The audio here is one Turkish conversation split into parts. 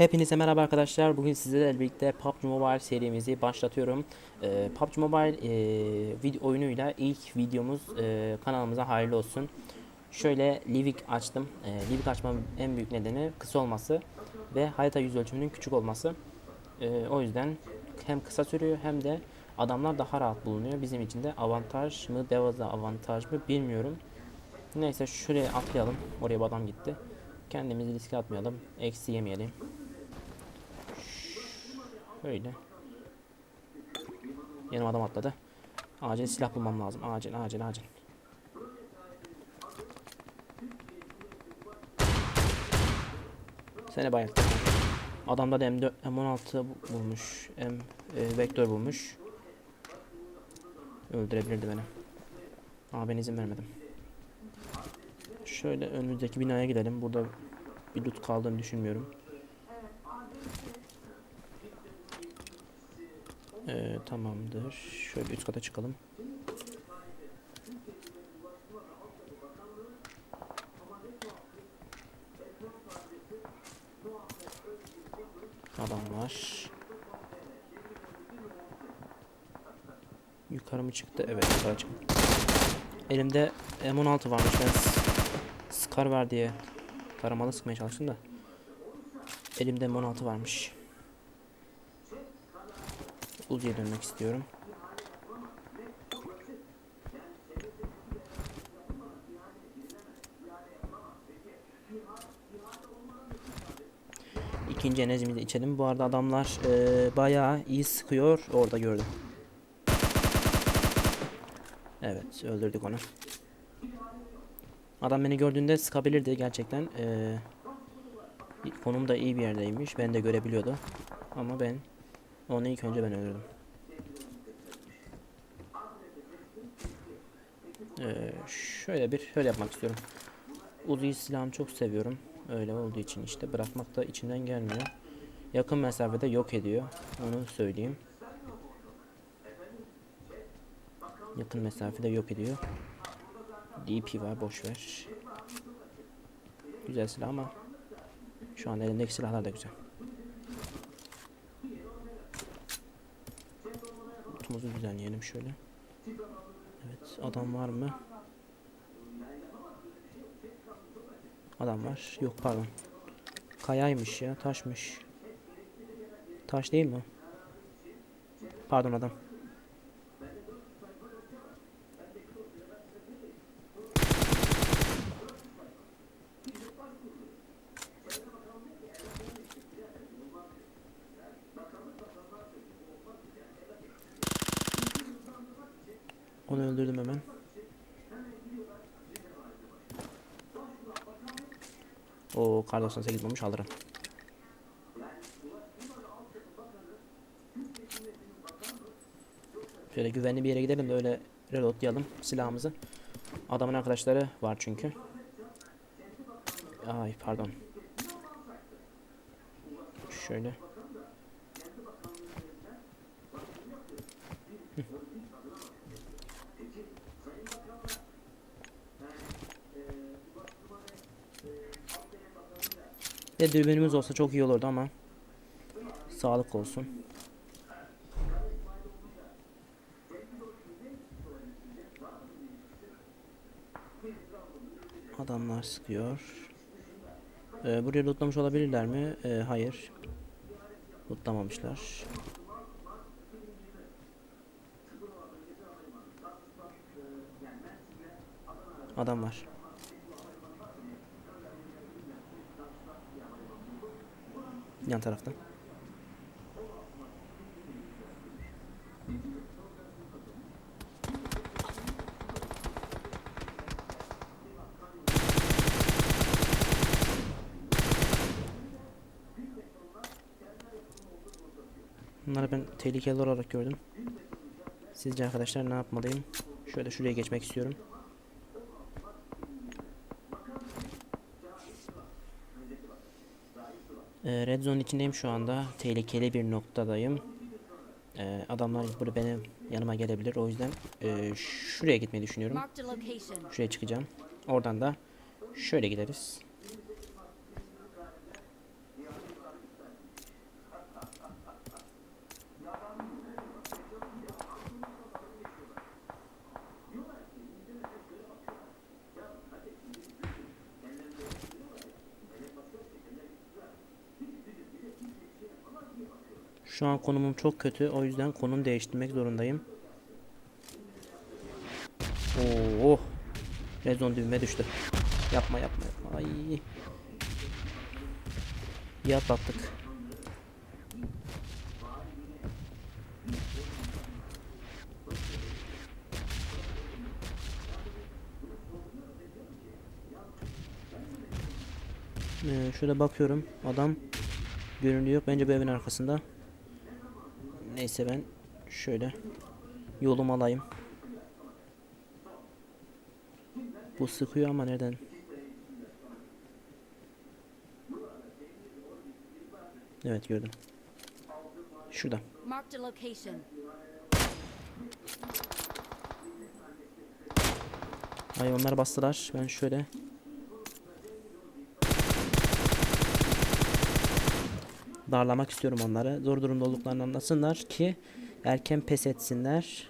Hepinize merhaba arkadaşlar. Bugün sizlerle birlikte PUBG Mobile serimizi başlatıyorum. Ee, PUBG Mobile e, video oyunuyla ilk videomuz e, kanalımıza hayırlı olsun. Şöyle Livik açtım. E, Livik açmamın en büyük nedeni kısa olması ve harita yüz ölçümünün küçük olması. E, o yüzden hem kısa sürüyor hem de adamlar daha rahat bulunuyor. Bizim için de avantaj mı, dezavantaj mı bilmiyorum. Neyse şuraya atlayalım. Oraya adam gitti. Kendimizi riske atmayalım. Eksi yemeyelim. Böyle. Yanıma adam atladı. Acil silah bulmam lazım. Acil acil acil. Seni bayılttım. Adamda da M4, M16 bu- bulmuş. M e, vektör bulmuş. Öldürebilirdi beni. Ama ben izin vermedim. Şöyle önümüzdeki binaya gidelim. Burada bir loot kaldığını düşünmüyorum. Ee, tamamdır. Şöyle üst kata çıkalım. Adam var. Yukarı mı çıktı? Evet yukarı çıktı. Elimde M16 varmış. Ben Scar ver diye taramalı sıkmaya çalıştım da. Elimde M16 varmış. Uzi'ye dönmek istiyorum. İkinci enerjimizi içelim. Bu arada adamlar eee, bayağı iyi sıkıyor. Orada gördüm. Evet öldürdük onu. Adam beni gördüğünde sıkabilirdi gerçekten. Eee konum da iyi bir yerdeymiş. Ben de görebiliyordu. Ama ben onu ilk önce ben öldürdüm. Ee, şöyle bir şöyle yapmak istiyorum. Uzi silahını çok seviyorum. Öyle olduğu için işte bırakmak da içinden gelmiyor. Yakın mesafede yok ediyor. Onu söyleyeyim. Yakın mesafede yok ediyor. DP var boş ver. Güzel silah ama şu an elimdeki silahlar da güzel. Kutumuzu düzenleyelim şöyle. Evet adam var mı? Adam var. Yok pardon. Kayaymış ya taşmış. Taş değil mi? Pardon adam. Onu öldürdüm hemen. O kar 98 bulmuş alırım. Şöyle güvenli bir yere gidelim de öyle reloadlayalım silahımızı. Adamın arkadaşları var çünkü. Ay pardon. Şöyle. Ve dürbünümüz olsa çok iyi olurdu ama sağlık olsun. Adamlar sıkıyor. Ee, buraya lootlamış olabilirler mi? Ee, hayır. Lootlamamışlar. Adam var. Yan taraftan. Bunları ben tehlikeli olarak gördüm. Sizce arkadaşlar ne yapmalıyım? Şöyle şuraya geçmek istiyorum. Ee, Red Zone içindeyim şu anda. Tehlikeli bir noktadayım. Ee, adamlar burada benim yanıma gelebilir. O yüzden e, şuraya gitmeyi düşünüyorum. Şuraya çıkacağım. Oradan da şöyle gideriz. Şu an konumum çok kötü. O yüzden konum değiştirmek zorundayım. Oo. Rezon düğme düştü. Yapma yapma yapma. Ay. Bir atlattık. Ee, şöyle bakıyorum. Adam görünüyor. Bence bu evin arkasında. Neyse ben şöyle yolumu alayım. Bu sıkıyor ama nereden? Evet gördüm. Şurada. Onlar bastılar. Ben şöyle darlamak istiyorum onları. Zor durumda olduklarını anlasınlar ki erken pes etsinler.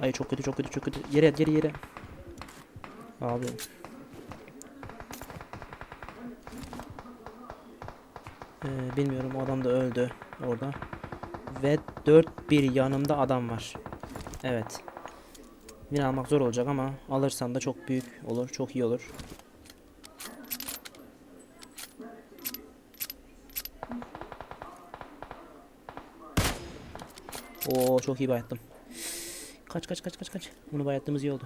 Ay çok kötü çok kötü çok kötü. Yere yere yere. Abi. Ee, bilmiyorum o adam da öldü orada. Ve 4-1 yanımda adam var. Evet. Win almak zor olacak ama alırsam da çok büyük olur. Çok iyi olur. Oo çok iyi bayattım. Kaç kaç kaç kaç kaç. Bunu bayattığımız iyi oldu.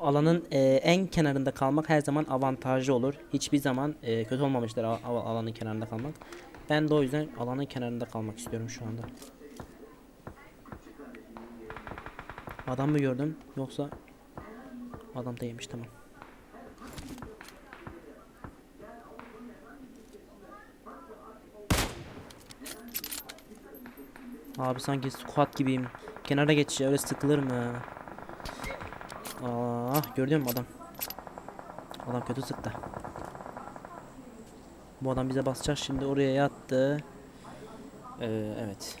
Alanın e, en kenarında kalmak her zaman avantajlı olur. Hiçbir zaman e, kötü olmamıştır al- al- alanın kenarında kalmak. Ben de o yüzden alanın kenarında kalmak istiyorum şu anda. Adam mı gördüm yoksa adam değilmiş tamam. Abi sanki squat gibiyim. Kenara geç öyle sıkılır mı? Ah gördün mü adam? Adam kötü sıktı. Bu adam bize basacak şimdi oraya yattı. Ee, evet.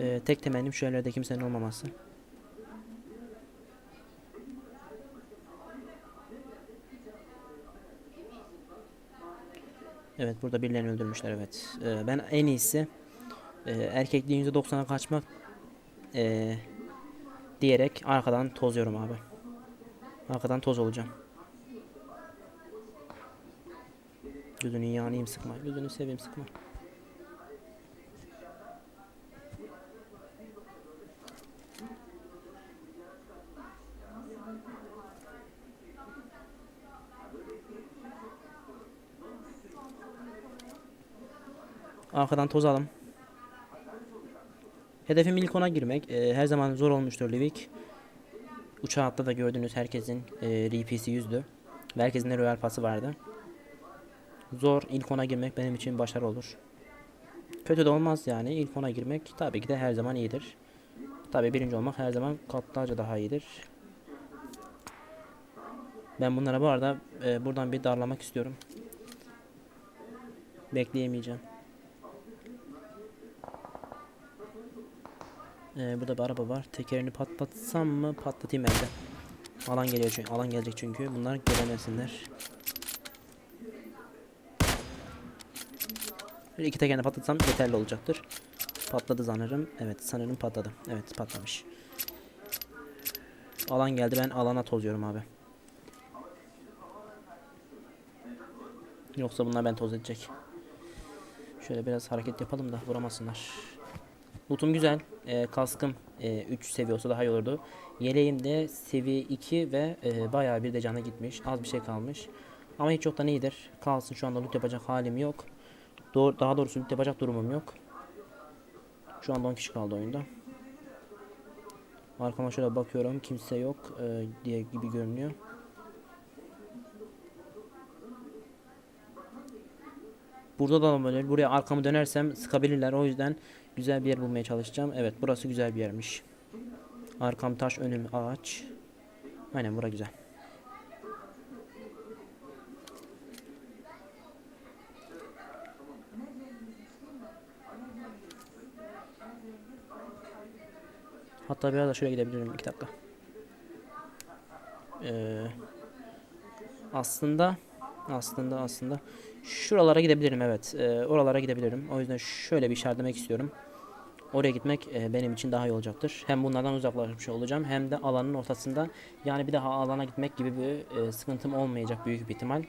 Ee, tek temennim şu evlerde kimsenin olmaması. Evet burada birilerini öldürmüşler evet. Ee, ben en iyisi e, erkekliğin %90'a kaçmak e, diyerek arkadan tozuyorum abi. Arkadan toz olacağım. Gözünü yanayım sıkma. Gözünü seveyim sıkma. Arkadan tozalım. Hedefim ilk ona girmek. Ee, her zaman zor olmuştur Livik. Uçağı hatta da gördüğünüz herkesin e, RP'si yüzdü. Ve herkesin de Royal Pass'ı vardı. Zor ilk ona girmek benim için başarı olur. Kötü de olmaz yani ilk ona girmek tabii ki de her zaman iyidir. Tabii birinci olmak her zaman katlarca daha iyidir. Ben bunlara bu arada e, buradan bir darlamak istiyorum. Bekleyemeyeceğim. Ee, burada bir araba var. Tekerini patlatsam mı? Patlatayım bence. Alan geliyor çünkü. Alan gelecek çünkü. Bunlar gelemesinler. Böyle iki tekerini patlatsam yeterli olacaktır. Patladı sanırım. Evet sanırım patladı. Evet patlamış. Alan geldi. Ben alana tozuyorum abi. Yoksa bunlar ben toz edecek. Şöyle biraz hareket yapalım da vuramasınlar. Lootum güzel. Ee, kaskım 3 seviye olsa daha iyi olurdu. Yeleğim de seviye 2 ve e, bayağı bir de canı gitmiş. Az bir şey kalmış. Ama hiç yoktan iyidir. Kalsın şu anda loot yapacak halim yok. Doğru, daha doğrusu loot yapacak durumum yok. Şu anda 10 kişi kaldı oyunda. Arkama şöyle bakıyorum. Kimse yok e, diye gibi görünüyor. Burada da böyle buraya arkamı dönersem sıkabilirler. O yüzden güzel bir yer bulmaya çalışacağım. Evet burası güzel bir yermiş. Arkam taş önüm ağaç. Aynen bura güzel. Hatta biraz da şöyle gidebilirim. 2 dakika. Ee, aslında aslında aslında şuralara gidebilirim evet. Ee, oralara gidebilirim. O yüzden şöyle bir işaretlemek istiyorum. Oraya gitmek e, benim için daha iyi olacaktır. Hem bunlardan uzaklaşmış olacağım hem de alanın ortasında yani bir daha alana gitmek gibi bir e, sıkıntım olmayacak büyük bir ihtimal.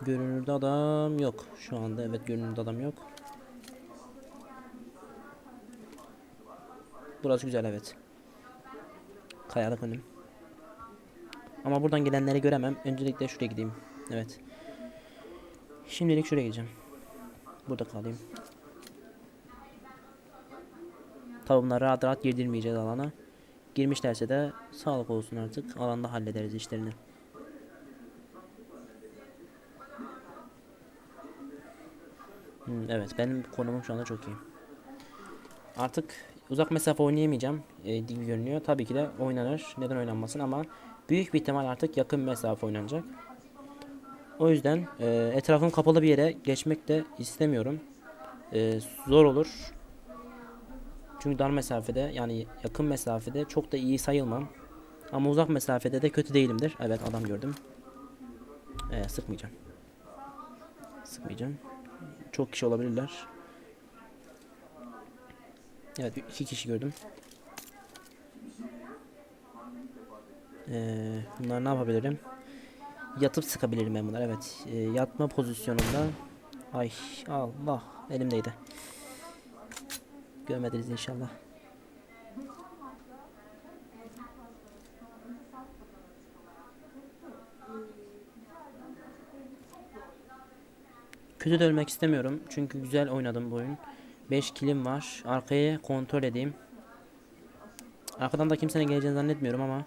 Görünürde adam yok. Şu anda evet görünürde adam yok. Burası güzel evet. Kayalık önüm. Ama buradan gelenleri göremem. Öncelikle şuraya gideyim. Evet. Şimdilik şuraya gideceğim. Burada kalayım. Tabi bunlar rahat rahat girdirmeyeceğiz alana. Girmişlerse de sağlık olsun artık. Alanda hallederiz işlerini. Hmm, evet benim konumum şu anda çok iyi. Artık uzak mesafe oynayamayacağım e, gibi görünüyor. Tabii ki de oynanır. Neden oynanmasın ama büyük bir ihtimal artık yakın mesafe oynanacak. O yüzden e, etrafım kapalı bir yere geçmek de istemiyorum. E, zor olur. Çünkü dar mesafede yani yakın mesafede çok da iyi sayılmam. Ama uzak mesafede de kötü değilimdir. Evet adam gördüm. E, sıkmayacağım. Sıkmayacağım. Çok kişi olabilirler. Evet iki kişi gördüm. Ee, bunlar ne yapabilirim? Yatıp sıkabilirim ben bunlar evet. Ee, yatma pozisyonunda. Ay Allah elimdeydi. Görmediniz inşallah. Kötü de ölmek istemiyorum. Çünkü güzel oynadım bu oyun. 5 kilim var. Arkayı kontrol edeyim. Arkadan da kimsenin geleceğini zannetmiyorum ama.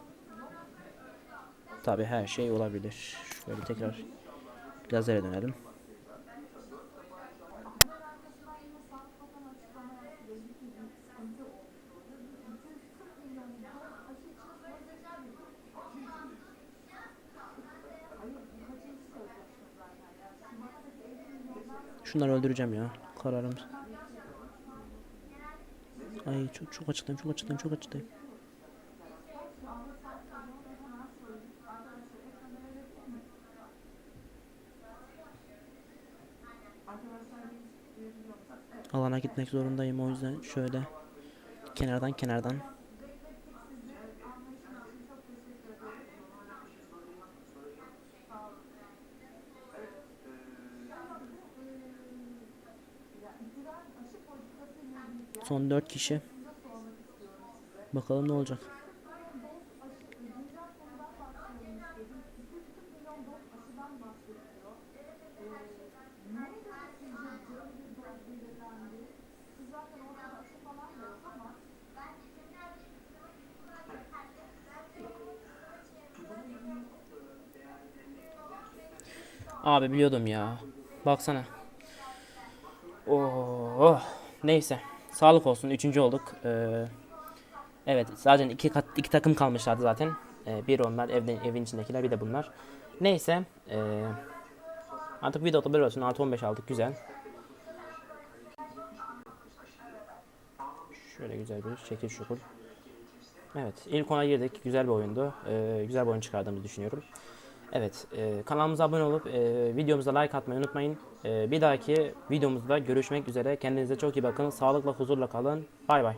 Tabi her şey olabilir. Şöyle tekrar lazere dönelim. Şunları öldüreceğim ya. Kararım. Ay çok çok açıktayım, çok açıktayım, çok açıktayım. Alana gitmek zorundayım o yüzden şöyle kenardan kenardan Son 4 kişi. Bakalım ne olacak. Abi biliyordum ya. Baksana. Oh, neyse. Sağlık olsun. Üçüncü olduk. Ee, evet. Zaten iki, kat, iki takım kalmışlardı zaten. Ee, bir onlar evden, evin içindekiler bir de bunlar. Neyse. ee, artık videoda bir olsun. Artı 15 aldık. Güzel. Şöyle güzel bir şekil şukul. Evet. ilk ona girdik. Güzel bir oyundu. Ee, güzel bir oyun çıkardığımızı düşünüyorum. Evet, e, kanalımıza abone olup e, videomuza like atmayı unutmayın. E, bir dahaki videomuzda görüşmek üzere. Kendinize çok iyi bakın. Sağlıkla, huzurla kalın. Bay bay.